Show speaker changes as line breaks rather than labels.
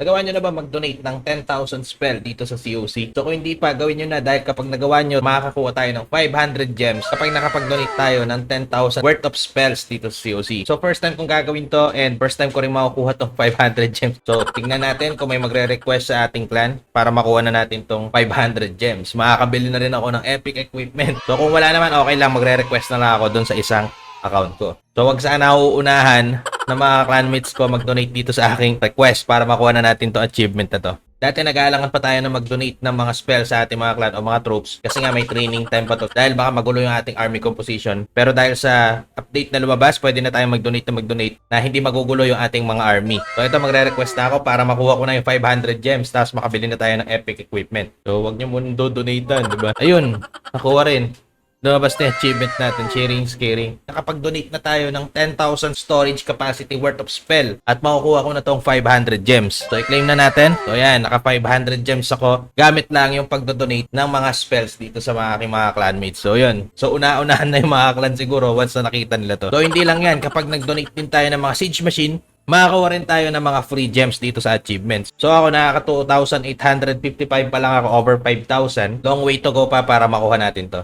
Nagawa nyo na ba mag-donate ng 10,000 spell dito sa COC? So kung hindi pa, gawin nyo na dahil kapag nagawa nyo, makakakuha tayo ng 500 gems kapag nakapag-donate tayo ng 10,000 worth of spells dito sa COC. So first time kong gagawin to and first time ko rin makukuha tong 500 gems. So tingnan natin kung may magre-request sa ating clan para makuha na natin tong 500 gems. Makakabili na rin ako ng epic equipment. So kung wala naman, okay lang magre-request na lang ako dun sa isang account ko. So wag sana uunahan na mga clanmates ko mag-donate dito sa aking request para makuha na natin to achievement na to. Dati nag-aalangan pa tayo na mag-donate ng mga spell sa ating mga clan o mga troops kasi nga may training time pa to dahil baka magulo yung ating army composition. Pero dahil sa update na lumabas, pwede na tayo mag-donate na mag-donate na hindi magugulo yung ating mga army. So ito magre-request na ako para makuha ko na yung 500 gems tapos makabili na tayo ng epic equipment. So wag niyo muna do-donatean, di ba? Ayun, nakuha rin. Lumabas na achievement natin, sharing is caring. Nakapag-donate na tayo ng 10,000 storage capacity worth of spell at makukuha ko na tong 500 gems. So, i-claim na natin. So, yan, naka 500 gems ako. Gamit lang yung pagdo-donate ng mga spells dito sa mga aking mga clanmates. So, yun. So, una-unahan na yung mga clan siguro once na nakita nila to. So, hindi lang yan. Kapag nag-donate din tayo ng mga siege machine, makakakuha rin tayo ng mga free gems dito sa achievements. So ako nakaka 2,855 pa lang ako over 5,000. Long way to go pa para makuha natin to.